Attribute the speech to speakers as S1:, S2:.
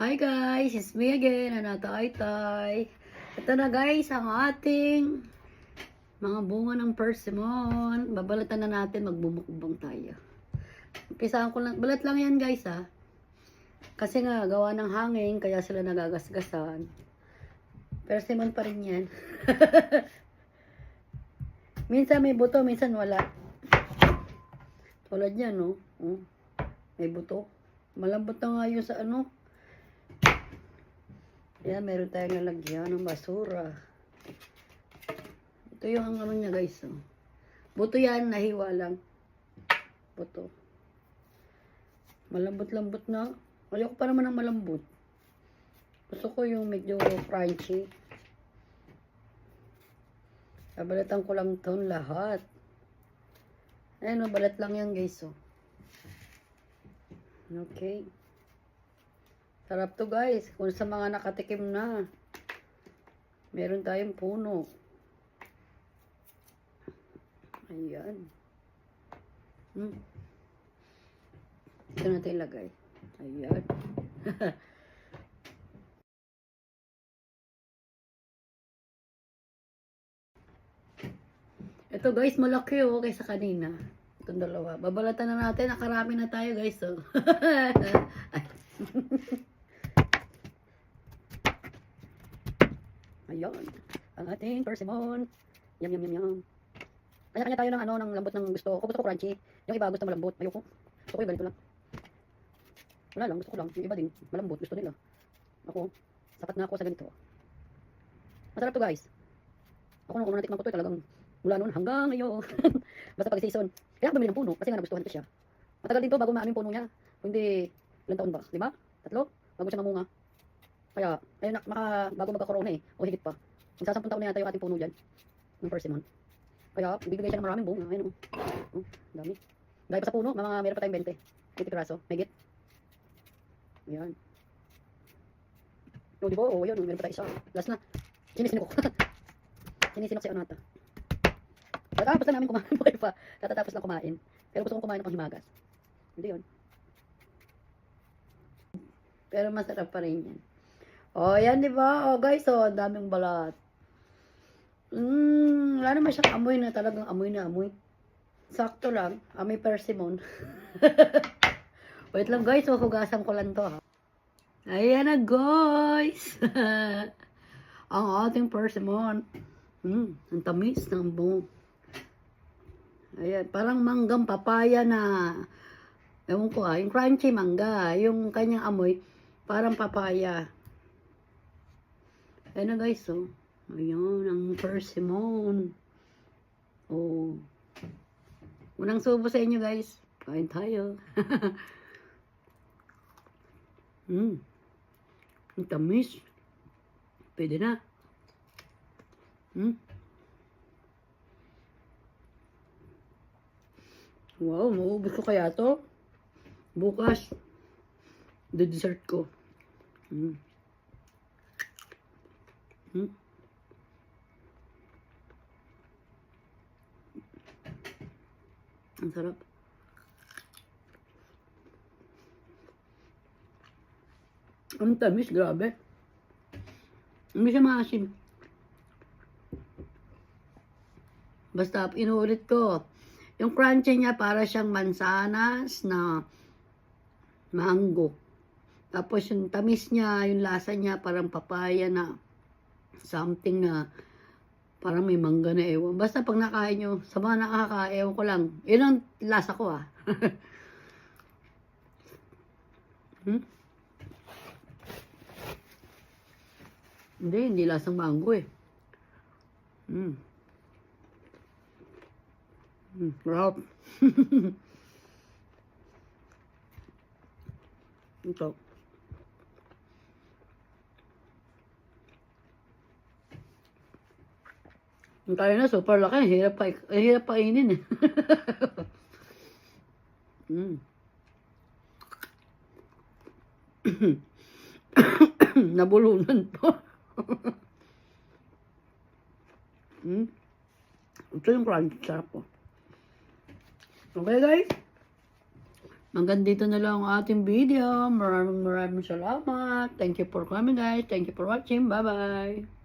S1: Hi guys, it's me again, Anata Aytay. Ito na guys, ang ating mga bunga ng persimmon. Babalatan na natin, magbumukbang tayo. Umpisahan ko lang, balat lang yan guys ha. Kasi nga, gawa ng hangin, kaya sila nagagasgasan. Persimmon pa rin yan. minsan may buto, minsan wala. Tulad yan, no? Oh, may buto. Malambot na nga yun sa ano. Yan, meron tayong lalagyan ng basura. Ito yung ano niya guys. Oh. Buto yan, nahiwa lang. Buto. Malambot-lambot na. Ayoko pa naman ng malambot. Gusto ko yung medyo crunchy. Nabalatan ko lang ito lahat. Ayun, oh, balat lang yan guys. Oh. Okay. Sarap to guys. Kung sa mga nakatikim na. Meron tayong puno. Ayan. Hmm. Ito natin ilagay. Ayan. Ito guys, malaki oh kaysa kanina. Itong dalawa. Babalatan na natin. Nakarami na tayo guys. Oh. Ay. Ayan. Ang ating persimmon. Yum, yum, yum, yum. Kanya-kanya tayo ng ano, ng lambot ng gusto. Ako gusto ko crunchy. Yung iba gusto malambot. Ayoko. Gusto ko yung ganito lang. Wala lang, gusto ko lang. Yung iba din, malambot. Gusto nila. Ako, sapat na ako sa ganito. Masarap to guys. Ako nung natikman ko to, talagang mula noon hanggang ngayon. Basta pag season. Kaya bumili ng puno kasi nga nagustuhan ko siya. Matagal din to bago maano yung puno niya. Kung hindi, ilang taon ba? Lima? Tatlo? Bago siya mamunga. Kaya, ayun na, maka, bago magka-corona eh. O higit pa. Magsasampung taon na yata yung ating puno dyan. Ng persimmon. Kaya, bibigay siya ng maraming bunga. Ayun o. Oh, dami. Gaya pa sa puno, mga meron pa tayong 20. 20 piraso. Megit. Ayan. O, di ba? O, yun. Meron pa tayo isa. Last na. Sinisinok ko. Sinisinok si Anata. Tatapos na namin kumain buhay pa. Tatatapos lang kumain. Pero gusto kong kumain ng panghimagas. Hindi yun. Pero masarap pa rin yan. O, yan di ba? O, guys, o, ang daming balat. Mm, wala naman siyang amoy na talagang amoy na amoy. Sakto lang. Amoy persimmon. Wait lang guys, o, hugasan ko lang to ha. Ayan na guys. ang ating persimmon. Mm, ang tamis ng bungo. Ayan, parang manggang papaya na, ewan ko ah, yung crunchy mangga, yung kanyang amoy, parang papaya. Ayan na guys, oh. Ayan, ang persimmon. Oh. Unang subo sa inyo guys. Kain tayo. hmm. Ang tamis. Pwede na. Hmm. Wow, maubos ko kaya to. Bukas, the dessert ko. Mm. Mm. Ang sarap. Ang tamis, grabe. Hindi siya maasim. Basta, inuulit ko. Yung crunchy niya para siyang mansanas na mango. Tapos yung tamis niya, yung lasa niya parang papaya na something na parang may mangga na ewan. Basta pag nakain nyo, sa mga nakakaewan ko lang, yun ang lasa ko ah. hmm? Hindi, hindi lasang mango eh. Hmm. Mm, sarap. Ito. Ang tayo na, super laki. Hirap pa, hirap pa inin eh. mm. Nabulunan po. mm. Ito yung crunch. Sarap po. Okay guys? Hanggang dito na lang ang ating video. Maraming maraming salamat. Thank you for coming guys. Thank you for watching. Bye-bye.